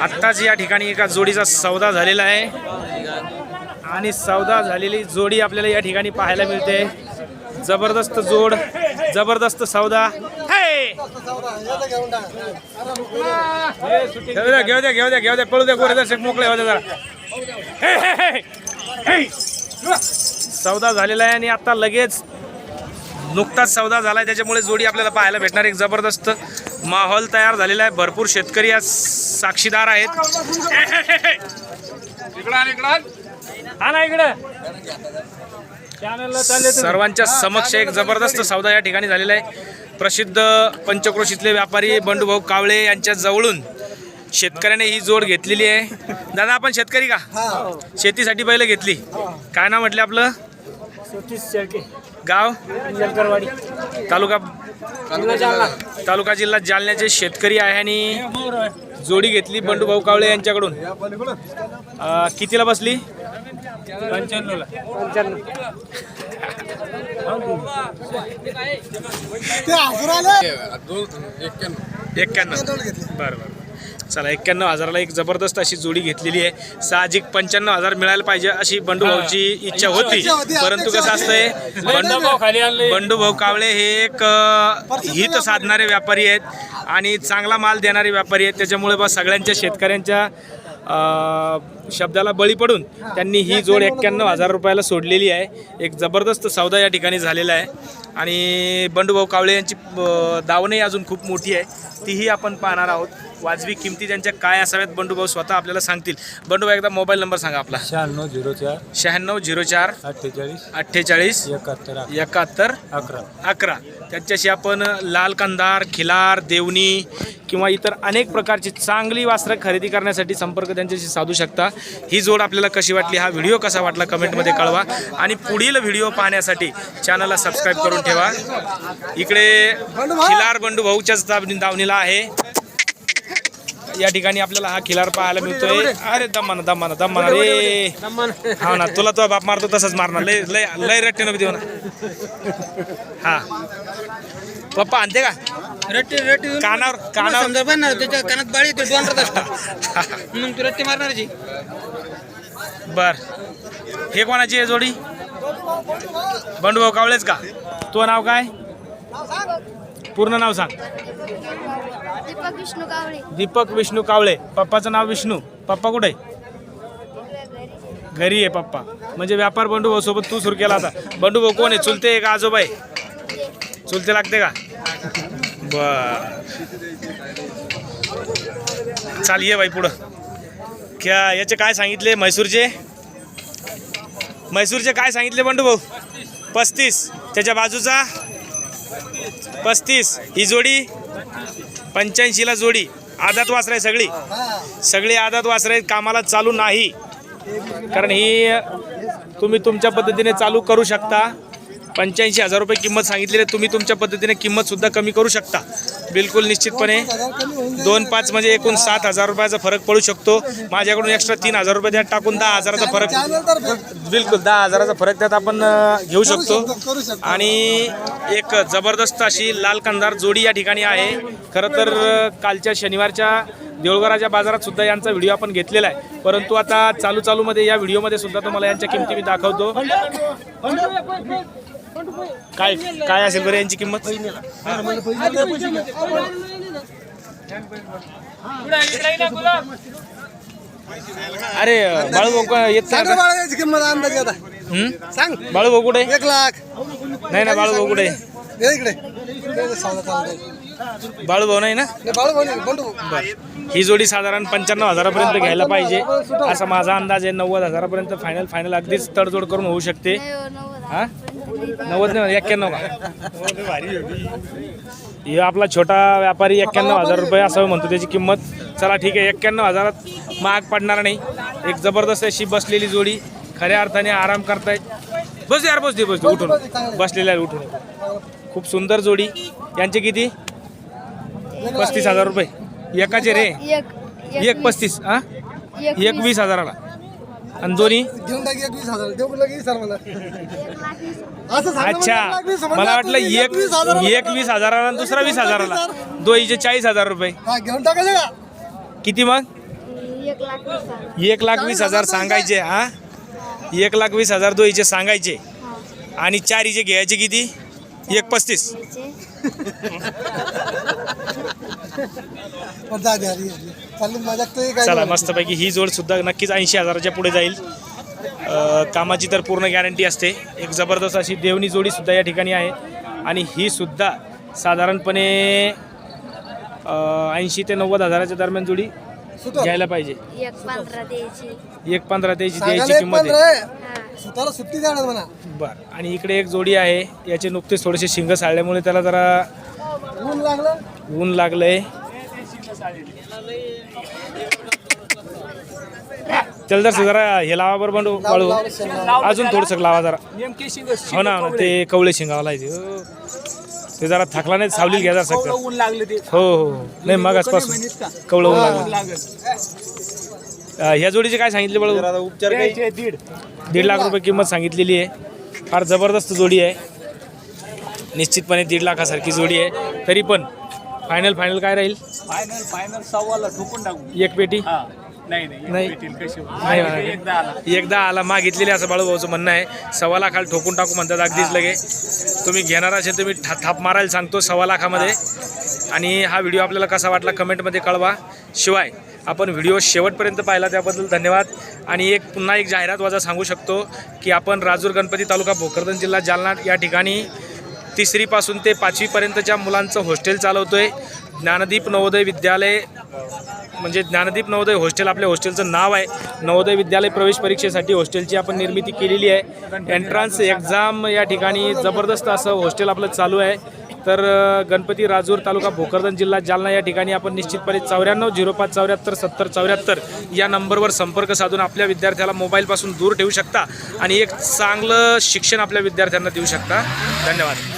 आत्ताच या ठिकाणी एका जोडीचा सौदा झालेला आहे. आणि सौदा झालेली जोडी आपल्याला या ठिकाणी पाहायला मिळते. जबरदस्त जोड जबरदस्त सौदा. घेऊ द्या घेऊ द्या घेऊ द्या घेऊ द्या पळू द्या गोरे दर्शक मोकळे होते जरा. सौदा झालेला आहे आणि आता लगेच नुकताच सौदा झालाय त्याच्यामुळे जोडी आपल्याला पाहायला भेटणार. एक जबरदस्त माहोल तयार झालेला आहे. भरपूर शेतकरी आज साक्षीदार आहेत. हा ना इकडं. सर्वांच्या समक्ष एक जबरदस्त सौदा या ठिकाणी झालेला आहे. प्रसिद्ध पंचक्रोशीतले व्यापारी बंडूभाऊ कावळे यांच्या जवळून शेतकऱ्याने ही जोड घेतलेली आहे. दादा आपण शेतकरी का? शेतीसाठी बैल घेतली. काय नाव म्हटलं आपलं? गाव? तालुका तालुका जिल्हा जालन्याचे शेतकरी आहे आणि जोडी घेतली बंडूभाऊ कावळे यांच्याकडून. कितीला बसली? एक्क्याण्णव. बरं बरं. चला एक्क्याण्णव हजाराला एक जबरदस्त अशी जोडी घेतलेली आहे. साहजिक पंच्याण्णव हजार मिळायला पाहिजे अशी बंडूभाऊची इच्छा होती. परंतु कसं असतंय बंडू बंडूभाऊ कावळे हे एक हित साधणारे व्यापारी आहेत आणि चांगला माल देणारे व्यापारी आहेत. त्याच्यामुळे बा सगळ्यांच्या शेतकऱ्यांच्या शब्दाला बळी पडून त्यांनी ही जोड एक्क्याण्णव हजार रुपयाला सोडलेली आहे. एक जबरदस्त सौदा या ठिकाणी झालेला आहे. आणि बंडूभाऊ कावळे यांची दावणही अजून खूप मोठी आहे. तीही आपण पाहणार आहोत. वाजवी किमती त्यांच्या काय असाव्यात? बंडूभाऊ स्वतः आपल्याला सांगतील. बंडूभाऊ एकदा मोबाईल नंबर सांगा आपला. शहाण्णव झिरो चार शहाण्णव झिरो चार अठ्ठेचाळीस अठ्ठेचाळीस एकाहत्तर एकाहत्तर अकरा. अकरा. त्यांच्याशी आपण लाल कंदार खिलार देवणी किंवा इतर अनेक प्रकारची चांगली वस्त्र खरेदी करण्यासाठी संपर्क त्यांच्याशी साधू शकता. ही जोड आपल्याला कशी वाटली? हा व्हिडिओ कसा वाटला? कमेंटमध्ये कळवा. आणि पुढील व्हिडिओ पाहण्यासाठी चॅनलला सबस्क्राईब करून ठेवा. इकडे खिलार बंडू भाऊच्याच दावणी- दावणीला आहे. या ठिकाणी आपल्याला हा खिलार पाहायला मिळतोय. अरे दमाना दमाना दमाना रे. हा ना तुला तो बाप मारतो तसंच मारणार. लय लय लय रट्टे नको देऊ ना. हा. पप्पा आणते का? रट्टी रट्टी कानावर कानावर. समजा त्याच्या कानात बाळी ते डोंगरात असतात. मग तू रट्टी मारणारची बर. हे कोणाची आहे जोडी? बंडूभाऊ कावळेच का? तो नाव काय? पूर्ण नाव सांग. दीपक विष्णू कावळे. दीपक विष्णू कावळे. पप्पाचं नाव विष्णू. पप्पा कुठे? आहे? घरी आहे पप्पा. म्हणजे व्यापार बंडूभाऊ सोबत तू सुरू केला आता. बंडूभाऊ कोण आहे? चुलते आहे का आजोबा आहे चुलते लागते का? बर. चाल ये बाई पुढं. क्या याचे काय सांगितले म्हैसूरचे? म्हैसूरचे काय सांगितले बंडू भाऊ? पस्तीस. त्याच्या बाजूचा? पस्तीस. ही जोडी पंच्याऐंशीला जोडी. आदात वासर आहे सगळी. सगळी आदात वासर आहेत कामाला चालू नाही. कारण ही तुम्ही तुमच्या पद्धतीने चालू करू शकता. पंच्याऐंशी हजार रुपये किंमत सांगितलेली आहे. तुम्ही तुमच्या पद्धतीने किंमत सुद्धा कमी करू शकता. बिलकुल निश्चितपणे दोन पाच म्हणजे एकूण सात हजार रुपयाचा फरक पडू शकतो. माझ्याकडून एक्स्ट्रा तीन हजार रुपये त्यात टाकून दहा हजाराचा फरक बिलकुल दहा हजाराचा फरक त्यात आपण घेऊ शकतो. आणि एक जबरदस्त अशी लाल कंदार जोडी या ठिकाणी आहे. खरं तर कालच्या शनिवारच्या देऊळगराच्या बाजारात सुद्धा यांचा व्हिडिओ आपण घेतलेला आहे. परंतु आता चालू चालूमध्ये या व्हिडिओमध्ये सुद्धा तुम्हाला यांच्या किमती मी दाखवतो. काय काय असेल बरं यांची किंमत? अरे बाळू भाऊ येत नाही का? किंमत अंदाज आता. हं? सांग. बाळू भाऊ कुठे? एक लाख. नाही ना बाळू भाऊ कुठे? ये इकडे. सौदा चालू. बाळू भाऊ नाही ना? नाही, बाळू भाऊ नाही, बंडू बरं. ही जोडी साधारण पंच्याण्णव हजारापर्यंत घ्यायला पाहिजे. असा माझा अंदाज आहे नव्वद हजारापर्यंत फायनल फायनल अगदीच तडजोड करून होऊ शकते. नाही हो, नव्वद नाही एक्क्याण्णव का? हे आपला छोटा व्यापारी एक्क्याण्णव हजार रुपये असं म्हणतो त्याची किंमत. चला ठीक आहे एक्क्याण्णव हजारात महाग पडणार नाही. एक जबरदस्त अशी बसलेली जोडी खऱ्या अर्थाने आराम करतायत बस यार बस दे बस दे उठून. बसलेल्या आहे, उठून. खूप सुंदर जोडी. यांचे किती? पस्तीस हजार रुपये. एकाचे रे? एक पस्तीस हा? एक वीस हजाराला. आणि दोन्ही? घेऊन टाकी एक वीस हजार. देऊ लगे सर मला. असं सांगा म्हणजे अच्छा हजार. मला वाटलं तुम्ही एक वीस हजाराला एक वीस हजाराला आणि दुसरा वीस हजाराला. दोईचे चाळीस हजार रुपये. हा घेऊन टाकायचं का किती मग? एक लाख वीस हजार. एक लाख वीस हजार सांगायचे हा? एक लाख वीस हजार दो हिचे सांगायचे. हा आणि चार हिचे घ्यायचे किती? एक पस्तीस. घ्यायचे पण. चालली तर काय चला मस्तपैकी ही जोड सुद्धा नक्कीच ऐंशी हजाराच्या पुढे जाईल. अ, कामाची तर पूर्ण गॅरंटी असते. एक जबरदस्त अशी देवणी जोडी सुद्धा या ठिकाणी आहे. आणि ही सुद्धा साधारणपणे ऐंशी ते नव्वद हजाराच्या दरम्यान जोडी. घ्यायला पाहिजे. एक पंधरा द्यायची. एक पंधरा त्याची सांगायला द्यायची एक किंमत आहे. हा. सुताला सुट्टी जाणार म्हणा. बरं. आणि इकडे एक जोडी आहे. याचे नुकतेच थोडेसे शिंग साळल्यामुळे त्याला जरा ऊन लागलंय. त्याला जर जरा हे लावा बरोबर लावलं, वाळू. अजून थोडंसं लावा जरा. हो ना हो ते कवळे शिंगावा लायचे हो. ते जरा थकला नाही सावली घ्या जरा सगळं. ऊन लागले ते. हो हो हो. नाही मग आजपासून कवळं ऊन लागलं. ह्या जोडीचे काय सांगितले बळू? उपचार दीड. दीड लाख रुपये किंमत सांगितलेली आहे. फार जबरदस्त जोडी आहे. निश्चितपणे दीड लाखासारखी जोडी आहे. तरी पण फायनल फायनल काय राहील? फायनल फायनल सव्वाला ठोकून टाकू. एक पेटी? हा. नाही नाही नाही. भेटेल कशी नाही. एकदा आला. एकदा आला मागितलेले असं बाळूभाऊचं म्हणणं आहे. सव्वा लाखाला ठोकून टाकू म्हणतात अगदीच लगे. तुम्ही घेणार असेल तुम्ही ठा थाप मारायला सांगतो सव्वा लाखामध्ये आणि हा व्हिडिओ आपल्याला कसा वाटला कमेंटमध्ये कळवा. शिवाय आपण व्हिडिओ शेवटपर्यंत पाहिला त्याबद्दल धन्यवाद. आणि एक पुन्हा एक जाहिरात वाजा सांगू शकतो की आपण राजूर गणपती तालुका भोकरदन जिल्हा जालना या ठिकाणी तिसरीपासून ते पाचवीपर्यंतच्या मुलांचं हॉस्टेल आहे ज्ञानदीप नवोदय विद्यालय म्हणजे ज्ञानदीप नवोदय हॉस्टेल आपल्या हॉस्टेलचं नाव आहे. नवोदय विद्यालय प्रवेश परीक्षेसाठी हॉस्टेलची आपण निर्मिती केलेली आहे. एंट्रन्स एक्झाम या ठिकाणी जबरदस्त असं हॉस्टेल आपलं चालू आहे. तर गणपती राजूर तालुका भोकरदन जिल्हा जालना या ठिकाणी आपण निश्चितपणे चौऱ्याण्णव झिरो पाच चौऱ्याहत्तर सत्तर चौऱ्याहत्तर या नंबरवर संपर्क साधून आपल्या विद्यार्थ्याला मोबाईलपासून दूर ठेवू शकता आणि एक चांगलं शिक्षण आपल्या विद्यार्थ्यांना देऊ शकता. धन्यवाद.